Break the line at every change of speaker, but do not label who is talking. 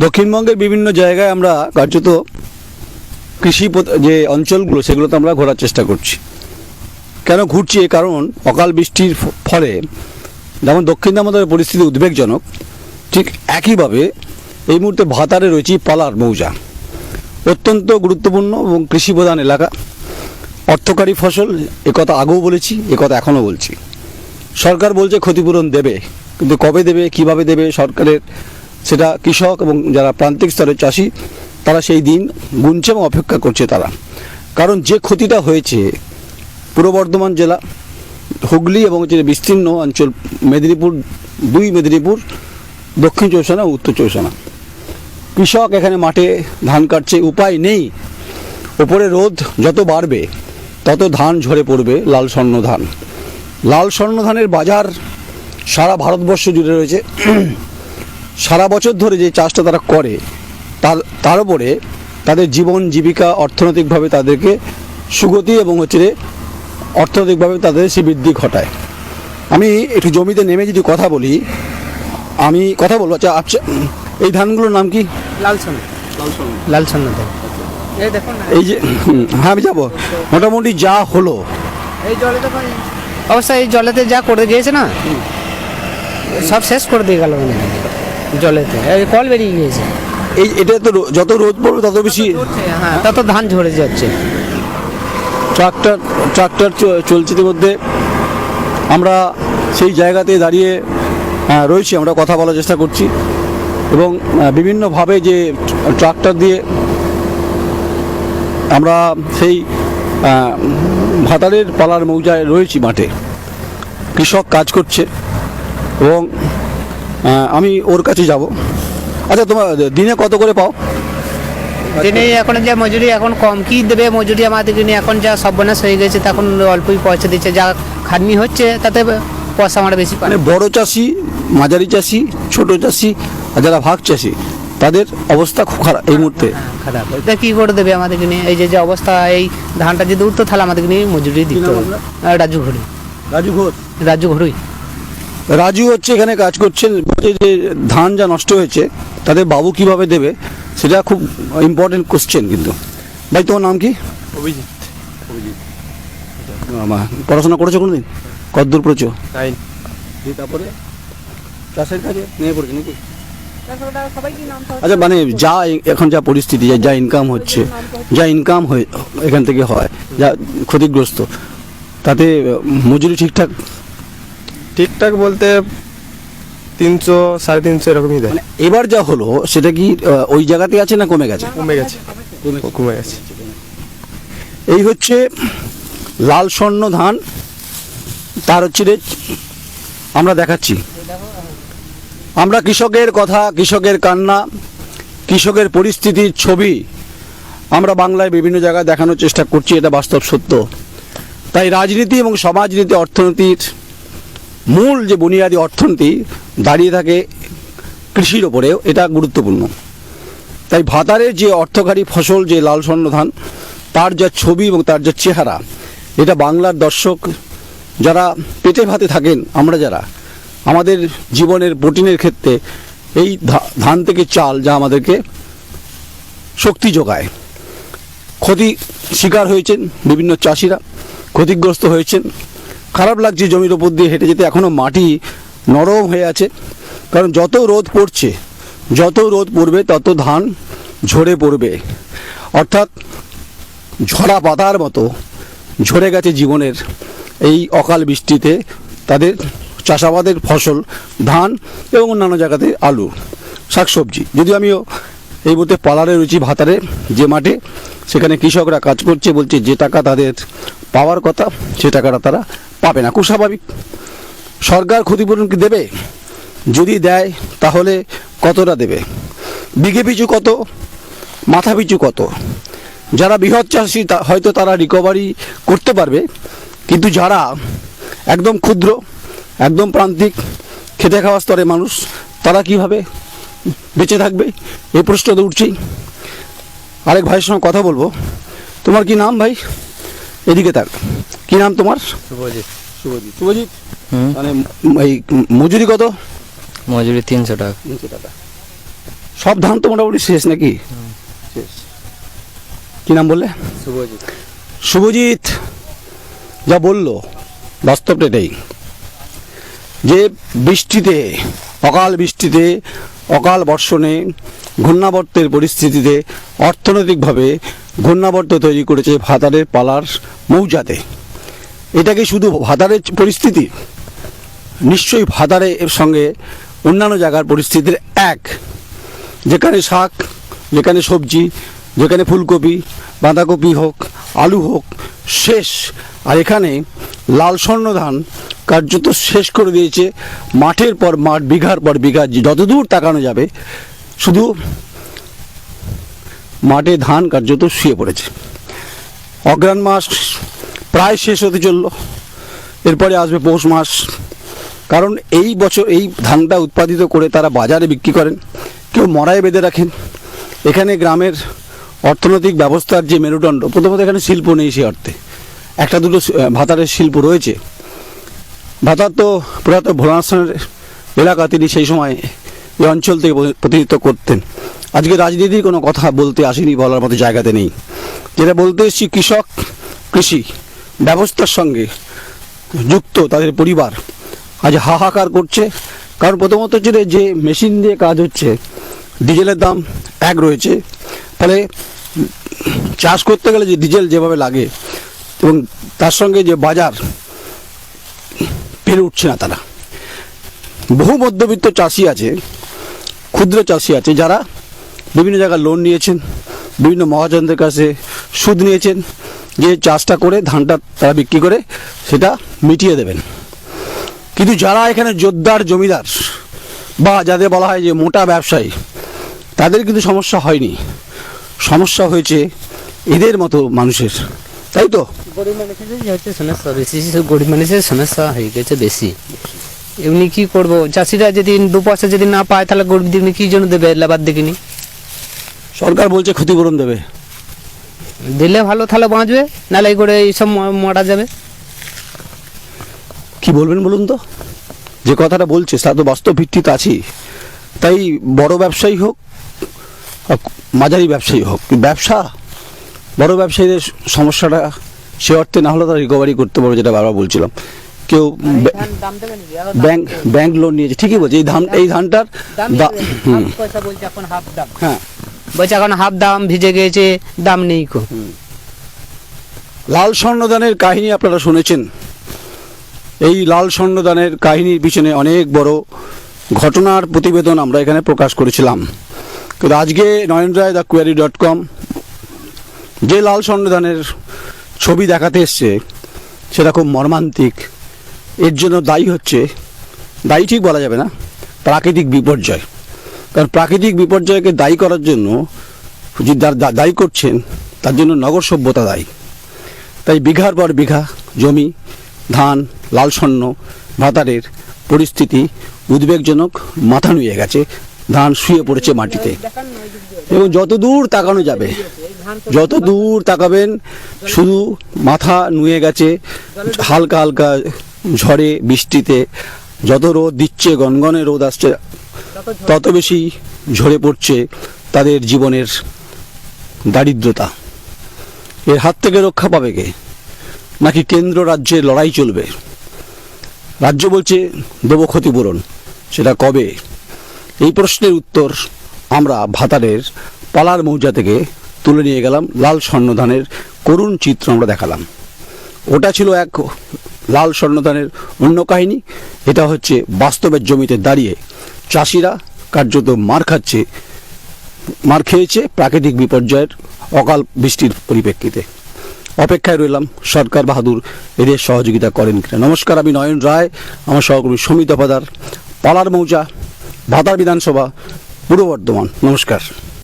দক্ষিণবঙ্গের বিভিন্ন জায়গায় আমরা কার্যত কৃষি যে অঞ্চলগুলো সেগুলোতে আমরা ঘোরার চেষ্টা করছি। কেন ঘুরছি? এ কারণ অকাল বৃষ্টির ফলে যেমন দক্ষিণ আমাদের পরিস্থিতি উদ্বেগজনক, ঠিক একইভাবে এই মুহূর্তে ভাতারে রয়েছে পালার মৌজা। অত্যন্ত গুরুত্বপূর্ণ এবং কৃষি প্রধান এলাকা। অর্থকারী ফসল একথা আগেও বলেছি একথা এখনও বলছি। সরকার বলছে ক্ষতিপূরণ দেবে, কিন্তু কবে দেবে, কীভাবে দেবে সরকারের সেটা কৃষক এবং যারা প্রান্তিক স্তরের চাষি, তারা সেই দিন গুনছে এবং অপেক্ষা করছে তারা। কারণ যে ক্ষতিটা হয়েছে, পূর্ব বর্ধমান জেলা, হুগলি এবং যে বিস্তীর্ণ অঞ্চল, মেদিনীপুর, দুই মেদিনীপুর, দক্ষিণ চৌষানা ও উত্তর চৌষানা কৃষক এখানে মাঠে ধান কাটছে, উপায় নেই। ওপরে রোদ যত বাড়বে, তত ধান ঝরে পড়বে লাল স্বর্ণ ধান। লাল স্বর্ণ ধানের বাজার সারা ভারতবর্ষ জুড়ে রয়েছে। সারা বছর ধরে যে চাষটা তারা করে তার তার উপরে তাদের জীবন জীবিকা অর্থনৈতিকভাবে তাদেরকে সুগতি এবং হচ্ছে অর্থনৈতিকভাবে তাদের সে বৃদ্ধি ঘটায়। আমি একটু জমিতে নেমে যদি কথা বলি আমি কথা বলব আচ্ছা আচ্ছা এই ধানগুলোর নাম কি?
লাল সোনা লাল এই দেখুন না,
এই যে হুম, হ্যাঁ আমি যাব। মোটামুটি যা হলো।
এই জলে দেখুন অবশ্য এই জলেতে যা করে গিয়েছে না সব শেষ করে দিয়ে গেল। জলেতে। কল বেরিয়ে গিয়েছে।
এই এটা তো যত রোদ পড়বে তত বেশি
হ্যাঁ তত ধান ঝরে যাচ্ছে।
ট্রাক্টর ট্রাক্টর চলছে ইতিমধ্যে। আমরা সেই জায়গাতে দাঁড়িয়ে রয়েছি আমরা কথা বলার চেষ্টা করছি। এবং বিভিন্নভাবে যে ট্রাক্টর দিয়ে আমরা সেই ভাতারের পালার মৌজায় রয়েছি মাঠে। কৃষক কাজ করছে এবং আমি ওর কাছে যাব। আচ্ছা তোমার দিনে কত করে পাও?
দিনে এখন যা মজুরি এখন কম। কি দেবে মজুরি আমাদের কিনে এখন যা সর্বনাশ হয়ে গেছে তখন অল্পই পয়সা দিচ্ছে। যা খাটনি হচ্ছে তাতে পয়সা আমরা বেশি
মানে বড় চাষি মাঝারি চাষি ছোট চাষি আর যারা ভাগ চাষি তাদের অবস্থা খুব খারাপ এই মুহূর্তে।
হ্যাঁ, খারাপ। তা কি করে দেবে আমাদেরকে নিয়ে এই যে যে অবস্থা এই ধানটা যদি উঠতো তাহলে আমাদেরকে নিয়ে মজুরি দিতে। রাজু ঘড়ি।
রাজু ঘোষ?
রাজু ঘড়ুই
রাজু হচ্ছে এখানে কাজ করছেন বলছে যে ধান যা নষ্ট হয়েছে তাদের বাবু কীভাবে দেবে সেটা খুব ইম্পর্টেন্ট কোশ্চেন কিন্তু। ভাই তোমার নাম কি?
অভিজিৎ।
পড়াশোনা করেছ কোনোদিন? কতদূর পড়েছো?
তাই।
তারপরে? চাষের কাজে? নিয়ে পড়েছে নাকি? আচ্ছা মানে যা এখন যা পরিস্থিতি যা- যা ইনকাম হচ্ছে যা ইনকাম হয়ে এখান থেকে হয় যা ক্ষতিগ্রস্ত তাতে মজুরি ঠিকঠাক
ঠিকঠাক বলতে তিনশো সাড়ে তিনশো এরকমই দেয়।
মানে এবার যা হলো সেটা কি আহ, ওই জায়গাতে আছে না কমে গেছে?
কমে গেছে। কমে গেছে।
এই হচ্ছে লাল স্বর্ণ ধান তার হচ্ছে রে আমরা দেখাচ্ছি। আমরা কৃষকের কথা কৃষকের কান্না কৃষকের পরিস্থিতির ছবি আমরা বাংলায় বিভিন্ন জায়গায় দেখানোর চেষ্টা করছি এটা বাস্তব সত্য। তাই রাজনীতি এবং সমাজনীতি অর্থনীতির মূল যে বুনিয়াদী অর্থনীতি দাঁড়িয়ে থাকে কৃষির ওপরেও এটা গুরুত্বপূর্ণ। তাই ভাতারের যে অর্থকারী ফসল, যে লাল স্বর্ণ ধান তার যা ছবি এবং তার যা চেহারা, এটা বাংলার দর্শক, যারা পেটে ভাতে থাকেন, আমরা যারা, আমাদের জীবনের প্রোটিনের ক্ষেত্রে এই ধান থেকে চাল যা আমাদেরকে শক্তি যোগায়। ক্ষতি শিকার হয়েছেন বিভিন্ন চাষিরা, ক্ষতিগ্রস্ত হয়েছেন খারাপ লাগছে জমির ওপর দিয়ে হেঁটে যেতে। এখনও মাটি নরম হয়ে আছে। কারণ যত রোদ পড়ছে, যত রোদ পড়বে, তত ধান ঝরে পড়বে। অর্থাৎ ঝরা পাতার মতো ঝরে গেছে জীবনের এই অকাল বৃষ্টিতে তাদের চাষাবাদের ফসল, ধান এবং অন্যান্য জায়গাতে আলু, শাকসবজি। যদিও আমিও এই মুহূর্তে পালারে রয়েছি ভাতারে, যে মাঠে সেখানে কৃষকরা কাজ করছে, বলছে যে টাকা তাদের পাওয়ার কথা, সে টাকাটা তারা পাবে না। খুব স্বাভাবিক সরকার ক্ষতিপূরণ কি দেবে? যদি দেয়, তাহলে কতটা দেবে? বিঘে পিছু কত? মাথা পিছু কত? যারা বৃহৎ চাষি হয়তো তারা রিকভারি করতে পারবে। কিন্তু যারা একদম ক্ষুদ্র, একদম প্রান্তিক, খেতে খাওয়া স্তরে মানুষ, তারা কীভাবে বেঁচে থাকবে? এই প্রশ্ন তো উঠছেই। আরেক ভাইয়ের সঙ্গে কথা বলব। তোমার কি নাম ভাই? এদিকে থাক। কি নাম তোমার?
শুভজিৎ।
শুভজিৎ। শুভজিৎ? মানে এই মজুরি কত?
মজুরি তিনশো টাকা।
তিনশো টাকা। সব ধান তো মোটামুটি শেষ নাকি? কি নাম বললে?
শুভজিৎ।
শুভজিৎ যা বলল বাস্তবটা এটাই। যে বৃষ্টিতে অকাল বৃষ্টিতে অকাল বর্ষণে ঘূর্ণাবর্তের পরিস্থিতিতে অর্থনৈতিকভাবে ঘূর্ণাবর্ত তৈরি করেছে ভাতারের পালার মৌজাতে। এটা কি শুধু ভাতারের পরিস্থিতি? নিশ্চয়ই ভাতারে এর সঙ্গে অন্যান্য জায়গার পরিস্থিতির এক। যেখানে শাক, যেখানে সবজি, যেখানে ফুলকপি, বাঁধাকপি হোক, আলু হোক, শেষ। আর এখানে লাল স্বর্ণ ধান কার্যত শেষ করে দিয়েছে। মাঠের পর মাঠ, বিঘার পর বিঘা যতদূর তাকানো যাবে, শুধু মাঠে ধান কার্যত শুয়ে পড়েছে। অগ্রাণ মাস প্রায় শেষ হতে চলল। এরপরে আসবে পৌষ মাস। কারণ এই বছর এই ধানটা উৎপাদিত করে তারা বাজারে বিক্রি করেন। কেউ মরায় বেঁধে রাখেন। এখানে গ্রামের অর্থনৈতিক ব্যবস্থার যে মেরুদণ্ড, প্রথমত এখানে শিল্প নেই সে অর্থে। একটা দুটো ভাতারের শিল্প রয়েছে। ভাতার তো পুরাতন ভোলানাথের এলাকা, তিনি সেই সময় এই অঞ্চল থেকে প্রতিনিধিত্ব করতেন। আজকে রাজনীতির কোনো কথা বলতে আসেনি বলার মতো জায়গাতে নেই। যেটা বলতে এসেছি, কৃষক, কৃষি। ব্যবস্থার সঙ্গে যুক্ত তাদের পরিবার আজ হাহাকার করছে। কারণ প্রথমত হচ্ছে যে- মেশিন দিয়ে কাজ হচ্ছে, ডিজেলের দাম এক রয়েছে। ফলে চাষ করতে গেলে যে ডিজেল যেভাবে লাগে এবং তার সঙ্গে যে বাজার, পেরে উঠছে না তারা। বহু মধ্যবিত্ত চাষি আছে, ক্ষুদ্র চাষি আছে, যারা বিভিন্ন জায়গায় লোন নিয়েছেন, বিভিন্ন মহাজনদের কাছে সুদ নিয়েছেন। যে চাষটা করে ধানটা তারা বিক্রি করে সেটা মিটিয়ে দেবেন। কিন্তু যারা এখানে জোরদার জমিদার বা যাদের বলা হয় যে মোটা ব্যবসায়ী তাদের কিন্তু সমস্যা হয়নি। সমস্যা হয়েছে এদের মতো মানুষের। তাই তো?
গরিব মানুষের হচ্ছে সমস্যা বেশি গরিব মানুষের সমস্যা হয়ে গেছে বেশি। এমনি কি করব? চাষিরা যদি দু পয়সা যদি না পায় তাহলে গরিব দিকে কি জন্য দেবে? লেবার দেখিনি।
সরকার বলছে ক্ষতিপূরণ দেবে।
দিলে ভালো তাহলে বাঁচবে নাহলে এই করে এইসব মারা যাবে।
কি বলবেন বলুন তো? যে কথাটা বলছে তা তো বাস্তব ভিত্তিতে আছি তাই বড় ব্যবসায়ী হোক আর মাঝারি ব্যবসায়ী হোক ব্যবসা বড় ব্যবসায়ীদের সমস্যাটা সে অর্থে না হলে তারা রিকভারি করতে পারবে যেটা বারবার বলছিলাম। কেউ ব্যাংক ব্যাংক লোন নিয়েছে ঠিকই বলছে এই ধান এই ধানটার দা- হুম,
পয়সা বলছে এখন হাফ দাম।
হ্যাঁ।
বলছে, এখন হাফ দাম ভিজে গিয়েছে, দাম নেই কো
লাল স্বর্ণদানের কাহিনী আপনারা শুনেছেন? এই লাল স্বর্ণদানের কাহিনীর পিছনে অনেক বড় ঘটনার প্রতিবেদন আমরা এখানে প্রকাশ করেছিলাম। কিন্তু আজকে Nayan Roy the quarry dot com যে লাল স্বর্ণদানের ছবি দেখাতে এসছে, সেটা খুব মর্মান্তিক। এর জন্য দায়ী হচ্ছে, দায়ী ঠিক বলা যাবে না, প্রাকৃতিক বিপর্যয়। কারণ প্রাকৃতিক বিপর্যয়কে দায়ী করার জন্য যে দায়ী করছেন, তার জন্য নগর সভ্যতা দায়ী। তাই বিঘার পর বিঘা জমি, ধান, লাল স্বর্ণ, ভাতারের পরিস্থিতি উদ্বেগজনক মাথা নুয়ে গেছে। ধান শুয়ে পড়েছে মাটিতে। এবং যত দূর তাকানো যাবে, যত দূর তাকাবেন, শুধু মাথা নুয়ে গেছে, হালকা হালকা ঝড়ে, বৃষ্টিতে, যত রোদ দিচ্ছে, গনগনে রোদ আসছে তত বেশি ঝরে পড়ছে তাদের জীবনের দারিদ্রতা। এর হাত থেকে রক্ষা পাবে কে? নাকি কেন্দ্র রাজ্যে লড়াই চলবে? রাজ্য বলছে দেবো ক্ষতিপূরণ। সেটা কবে? এই প্রশ্নের উত্তর আমরা ভাতারের পালার মৌজা থেকে তুলে নিয়ে গেলাম। লাল স্বর্ণধানের করুণ চিত্র আমরা দেখালাম। ওটা ছিল এক লাল স্বর্ণধানের অন্য কাহিনী। এটা হচ্ছে বাস্তবের জমিতে দাঁড়িয়ে চাষিরা কার্যত মার খাচ্ছে, মার খেয়েছে প্রাকৃতিক বিপর্যয়ের অকাল বৃষ্টির পরিপ্রেক্ষিতে। অপেক্ষায় রইলাম সরকার বাহাদুর, এদের সহযোগিতা করেন কিনা। নমস্কার, আমি নয়ন রায়, আমার সহকর্মী সমিত পাদার, পালার মৌজা, ভাতার বিধানসভা, পূর্ব বর্ধমান। নমস্কার।